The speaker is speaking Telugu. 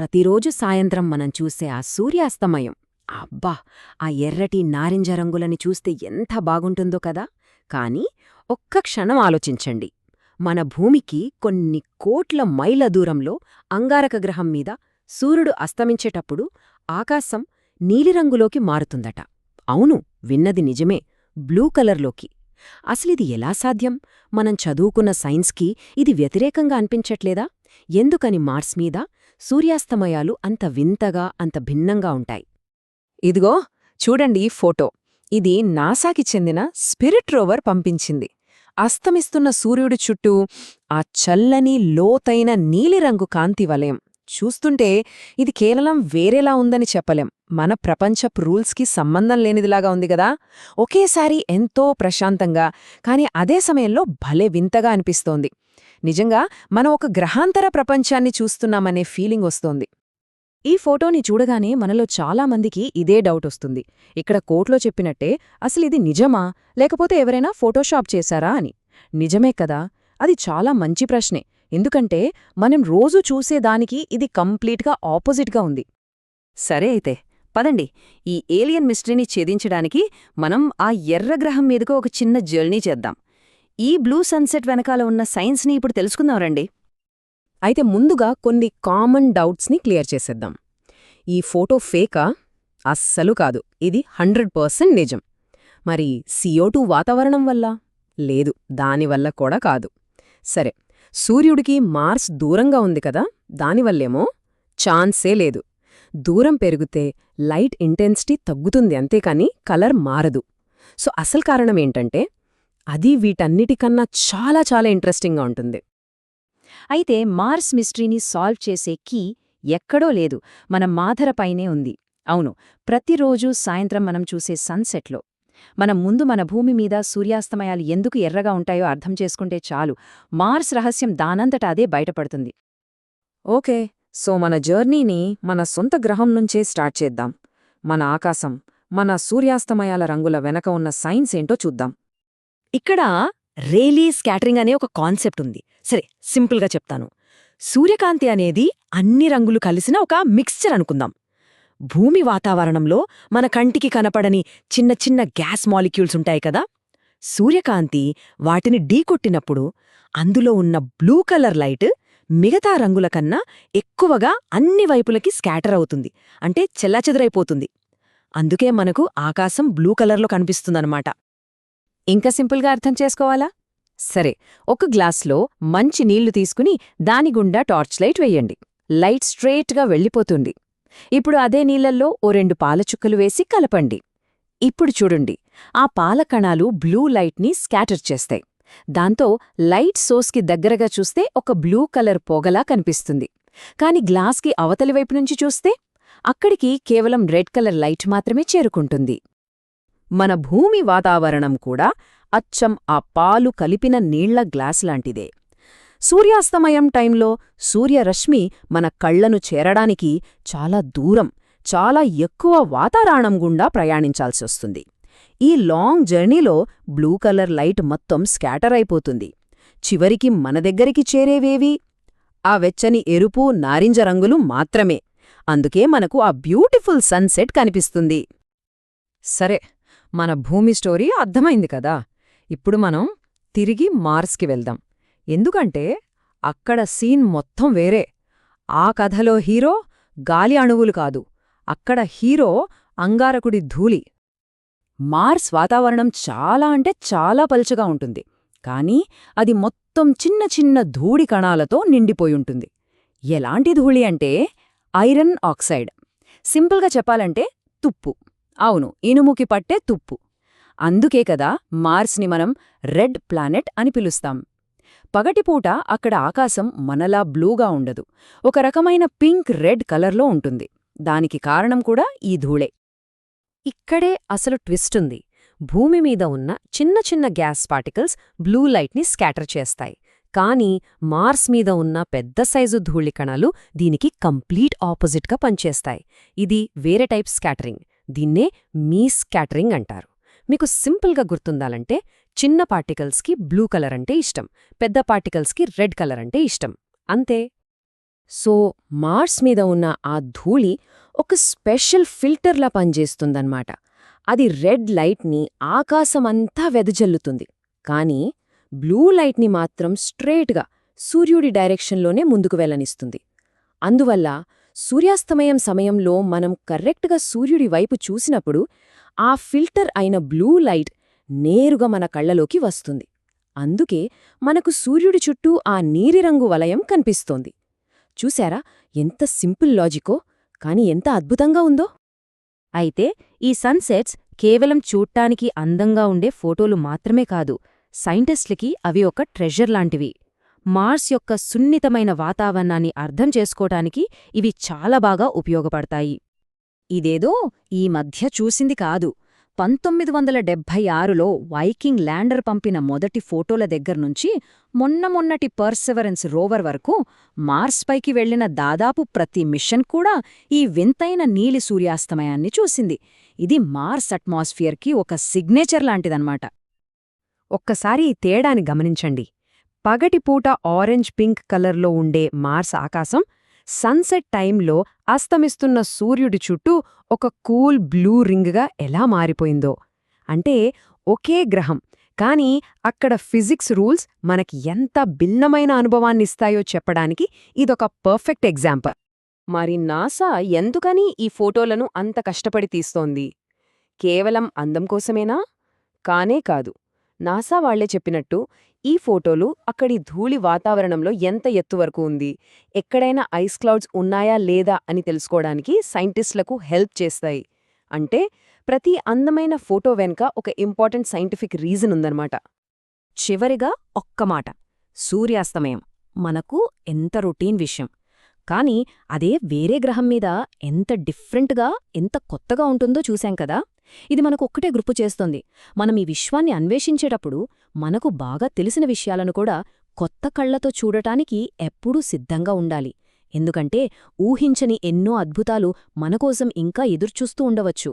ప్రతిరోజు సాయంత్రం మనం చూసే ఆ సూర్యాస్తమయం. అబ్బా! ఆ ఎర్రటి నారింజ రంగులని చూస్తే ఎంత బాగుంటుందో కదా! కాని ఒక్క క్షణం ఆలోచించండి. మన భూమికి కొన్ని కోట్ల మైల దూరంలో అంగారక గ్రహం మీద సూర్యుడు అస్తమించేటప్పుడు ఆకాశం నీలిరంగులోకి మారుతుందట. అవును విన్నది నిజమే. బ్లూ కలర్లోకి. అసలిది ఎలా సాధ్యం? మనం చదువుకున్న సైన్స్కి ఇది వ్యతిరేకంగా అనిపించట్లేదా? ఎందుకని మార్స్ మీద సూర్యాస్తమయాలు అంత వింతగా అంత భిన్నంగా ఉంటాయి. ఇదిగో చూడండి ఫోటో. ఇది నాసాకి చెందిన స్పిరిట్ రోవర్ పంపించింది. అస్తమిస్తున్న సూర్యుడి చుట్టూ ఆ చల్లని లోతైన నీలిరంగు కాంతి వలయం. చూస్తుంటే ఇది కేవలం వేరేలా ఉందని చెప్పలేం. మన ప్రపంచపు రూల్స్కి సంబంధం లేనిదిలాగా ఉంది కదా? ఒకేసారి ఎంతో ప్రశాంతంగా కాని అదే సమయంలో భలే వింతగా అనిపిస్తోంది. నిజంగా మనం ఒక గ్రహాంతర ప్రపంచాన్ని చూస్తున్నామనే ఫీలింగ్ వస్తోంది. ఈ ఫోటోని చూడగానే మనలో చాలామందికి ఇదే డౌట్ వస్తుంది. ఇక్కడ కోట్లో చెప్పినట్టే అసలు ఇది నిజమా? లేకపోతే ఎవరైనా ఫోటోషాప్ చేశారా అని. నిజమే కదా? అది చాలా మంచి ప్రశ్నే. ఎందుకంటే మనం రోజు చూసేదానికి ఇది కంప్లీట్గా ఆపోజిట్గా ఉంది. సరే అయితే పదండి. ఈ ఏలియన్ మిస్టరీని ఛేదించడానికి మనం ఆ ఎర్ర గ్రహం మీదకు ఒక చిన్న జర్నీ చేద్దాం. ఈ బ్లూ సన్సెట్ వెనకాల ఉన్న సైన్స్ని ఇప్పుడు తెలుసుకుందాం రండి. అయితే ముందుగా కొన్ని కామన్ డౌట్స్ని క్లియర్ చేసేద్దాం. ఈ ఫోటో ఫేకా? అస్సలు కాదు. ఇది హండ్రెడ్ పర్సెంట్ నిజం. మరి సిఓ వాతావరణం వల్ల? లేదు దానివల్ల కూడా కాదు. సరే సూర్యుడికి మార్స్ దూరంగా ఉంది కదా దానివల్లేమో ఛాన్సే లేదు. దూరం పెరిగితే లైట్ ఇంటెన్సిటీ తగ్గుతుంది అంతేకాని కలర్ మారదు. సో అసలు కారణమేంటంటే అది వీటన్నిటికన్నా చాలా చాలా ఇంట్రెస్టింగ్గా ఉంటుంది. అయితే మార్స్ మిస్టరీని సాల్వ్ చేసే కీ ఎక్కడో లేదు. మన మాధరపైనే ఉంది. అవును ప్రతిరోజూ సాయంత్రం మనం చూసే సన్సెట్లో. మనం ముందు మన భూమి మీద సూర్యాస్తమయాలు ఎందుకు ఎర్రగా ఉంటాయో అర్థం చేసుకుంటే చాలు. మార్స్ రహస్యం దానంతట అదే బయటపడుతుంది. ఓకే సో మన జర్నీని మన సొంత గ్రహం నుంచే స్టార్ట్ చేద్దాం. మన ఆకాశం మన సూర్యాస్తమయాల రంగుల వెనక ఉన్న సైన్స్ ఏంటో చూద్దాం. ఇక్కడ రేలీ స్కాటరింగ్ అనే ఒక కాన్సెప్ట్ ఉంది. సరే సింపుల్గా చెప్తాను. సూర్యకాంతి అనేది అన్ని రంగులు కలిసిన ఒక మిక్స్చర్ అనుకుందాం. భూమి వాతావరణంలో మన కంటికి కనపడని చిన్న చిన్న గ్యాస్ మాలిక్యూల్స్ ఉంటాయి కదా? సూర్యకాంతి వాటిని ఢీకొట్టినప్పుడు అందులో ఉన్న బ్లూ కలర్ లైట్ మిగతా రంగుల కన్నా ఎక్కువగా అన్ని వైపులకి స్కాటర్ అవుతుంది. అంటే చెల్లాచెదరైపోతుంది. అందుకే మనకు ఆకాశం బ్లూ కలర్లో కనిపిస్తుందన్నమాట. ఇంకా సింపుల్గా అర్థం చేసుకోవాలా? సరే ఒక గ్లాస్లో మంచి నీళ్ళు తీసుకుని దాని గుండా టార్చ్ లైట్ వెయ్యండి లైట్ స్ట్రేట్గా వెళ్ళిపోతుంది. ఇప్పుడు అదే నీళ్ళల్లో ఓ రెండు పాలచుక్కలు వేసి కలపండి. ఇప్పుడు చూడండి ఆ పాల కణాలు బ్లూ లైట్ని స్కాటర్ చేస్తాయి. దాంతో లైట్ సోర్స్కి దగ్గరగా చూస్తే ఒక బ్లూ కలర్ పొగలా కనిపిస్తుంది. కాని గ్లాస్కి అవతలి వైపు నుంచి చూస్తే అక్కడికి కేవలం రెడ్ కలర్ లైట్ మాత్రమే చేరుకుంటుంది. మన భూమి వాతావరణం కూడా అచ్చం ఆ పాలు కలిపిన నీళ్ళ గ్లాస్ లాంటిదే. సూర్యాస్తమయం టైంలో సూర్యరశ్మి మన కళ్ళను చేరడానికి చాలా దూరం చాలా ఎక్కువ వాతావరణం గుండా ప్రయాణించాల్సొస్తుంది ఈ లాంగ్ జర్నీలో బ్లూ కలర్ లైట్ మొత్తం స్కాటర్ అయిపోతుంది. చివరికి మన దగ్గరికి చేరేవేవి? ఆ వెచ్చని ఎరుపు నారింజ రంగులు మాత్రమే. అందుకే మనకు ఆ బ్యూటిఫుల్ సన్సెట్ కనిపిస్తుంది. సరే మన భూమి స్టోరీ అర్థమైంది కదా. ఇప్పుడు మనం తిరిగి మార్స్కి వెళ్దాం. ఎందుకంటే అక్కడ సీన్ మొత్తం వేరే. ఆ కథలో హీరో గాలి అణువులు కాదు. అక్కడ హీరో అంగారకుడి ధూళి. మార్స్ వాతావరణం చాలా అంటే చాలా పలుచగా ఉంటుంది. కానీ అది మొత్తం చిన్న చిన్న ధూళి కణాలతో నిండిపోయుంటుంది ఎలాంటి ధూళి అంటే ఐరన్ ఆక్సైడ్. సింపుల్గా చెప్పాలంటే తుప్పు. అవును ఇనుముకి పట్టే తుప్పు. అందుకే కదా మార్స్ని మనం రెడ్ ప్లానెట్ అని పిలుస్తాం. పగటిపూట అక్కడ ఆకాశం మనలా బ్లూగా ఉండదు. ఒక రకమైన పింక్ రెడ్ కలర్లో ఉంటుంది. దానికి కారణం కూడా ఈ ధూళే. ఇక్కడే అసలు ట్విస్టుంది భూమి మీద ఉన్న చిన్న చిన్న గ్యాస్ పార్టికల్స్ బ్లూ లైట్ని స్కాటర్ చేస్తాయి. కానీ మార్స్ మీద ఉన్న పెద్ద సైజు ధూళికణాలు దీనికి కంప్లీట్ ఆపోజిట్గా పనిచేస్తాయి. ఇది వేరే టైప్ స్కాటరింగ్. దీన్నే మీ స్కాటరింగ్ అంటారు. మీకు సింపుల్గా గుర్తుందాలంటే చిన్న పార్టికల్స్కి బ్లూ కలర్ అంటే ఇష్టం పెద్ద పార్టికల్స్కి రెడ్ కలర్ అంటే ఇష్టం. అంతే. సో మార్స్ మీద ఉన్న ఆ ధూళి ఒక స్పెషల్ ఫిల్టర్లా పనిచేస్తుందన్నమాట. అది రెడ్ లైట్ని ఆకాశమంతా వెదజల్లుతుంది. కానీ బ్లూ లైట్ని మాత్రం స్ట్రేట్గా సూర్యుడి డైరెక్షన్లోనే ముందుకు వెళ్ళనిస్తుంది. అందువల్ల సూర్యాస్తమయం సమయంలో మనం కరెక్ట్గా సూర్యుడి వైపు చూసినప్పుడు ఆ ఫిల్టర్ అయిన బ్లూ లైట్ నేరుగా మన కళ్ళలోకి వస్తుంది. అందుకే మనకు సూర్యుడి చుట్టూ ఆ నీలిరంగు వలయం కనిపిస్తోంది. చూశారా? ఎంత సింపుల్ లాజికో! కాని ఎంత అద్భుతంగా ఉందో! అయితే ఈ సన్సెట్స్ కేవలం చూడ్డానికి అందంగా ఉండే ఫోటోలు మాత్రమే కాదు సైంటిస్టులకి అవి ఒక ట్రెజర్ లాంటివి. మార్స్ యొక్క సున్నితమైన వాతావరణాన్ని అర్థం చేసుకోటానికి ఇవి చాలా బాగా ఉపయోగపడతాయి. ఇదేదో ఈ మధ్య చూసింది కాదు. పంతొమ్మిది వందల డెబ్భై ఆరులో వైకింగ్ ల్యాండర్ పంపిన మొదటి ఫోటోల దగ్గర్నుంచి మొన్న మొన్నటి పర్సెవరెన్స్ రోవర్ వరకు మార్స్పైకి వెళ్ళిన దాదాపు ప్రతి మిషన్ కూడా ఈ వింతైన నీలి సూర్యాస్తమయాన్ని చూసింది. ఇది మార్స్ అట్మాస్ఫియర్కి ఒక సిగ్నేచర్ లాంటిదన్నమాట. ఒక్కసారి ఈ తేడాని గమనించండి. పగటిపూట ఆరెంజ్ పింక్ కలర్లో ఉండే మార్స్ ఆకాశం సన్సెట్ టైంలో అస్తమిస్తున్న సూర్యుడి చుట్టూ ఒక కూల్ బ్లూ రింగ్గా ఎలా మారిపోయిందో. అంటే ఒకే గ్రహం కానీ అక్కడ ఫిజిక్స్ రూల్స్ మనకి ఎంత భిన్నమైన అనుభవాన్నిస్తాయో చెప్పడానికి ఇదొక పర్ఫెక్ట్ ఎగ్జాంపుల్. మరి నాసా ఎందుకని ఈ ఫోటోలను అంత కష్టపడి తీస్తోంది? కేవలం అందం కోసమేనా? కానే కాదు. నాసా వాళ్ళే చెప్పినట్టు ఈ ఫోటోలు అక్కడి ధూళి వాతావరణంలో ఎంత ఎత్తు వరకు ఉంది? ఎక్కడైనా ఐస్ క్లౌడ్స్ ఉన్నాయా లేదా అని తెలుసుకోవడానికి సైంటిస్టులకు హెల్ప్ చేస్తాయి. అంటే ప్రతి అందమైన ఫోటో వెనుక ఒక ఇంపార్టెంట్ సైంటిఫిక్ రీజన్ ఉందన్నమాట. చివరిగా ఒక్క మాట. సూర్యాస్తమయం. మనకు ఎంత రొటీన్ విషయం. కానీ అదే వేరే గ్రహం మీద ఎంత డిఫరెంట్గా ఎంత కొత్తగా ఉంటుందో చూశాం కదా? ఇది మనకు ఒక్కటే గుర్పు చేస్తోంది. మనం ఈ విశ్వాన్ని అన్వేషించేటప్పుడు మనకు బాగా తెలిసిన విషయాలను కూడా కొత్త కళ్ళతో చూడటానికి ఎప్పుడూ సిద్ధంగా ఉండాలి. ఎందుకంటే ఊహించని ఎన్నో అద్భుతాలు మనకోసం ఇంకా ఎదుర్చూస్తూ ఉండవచ్చు.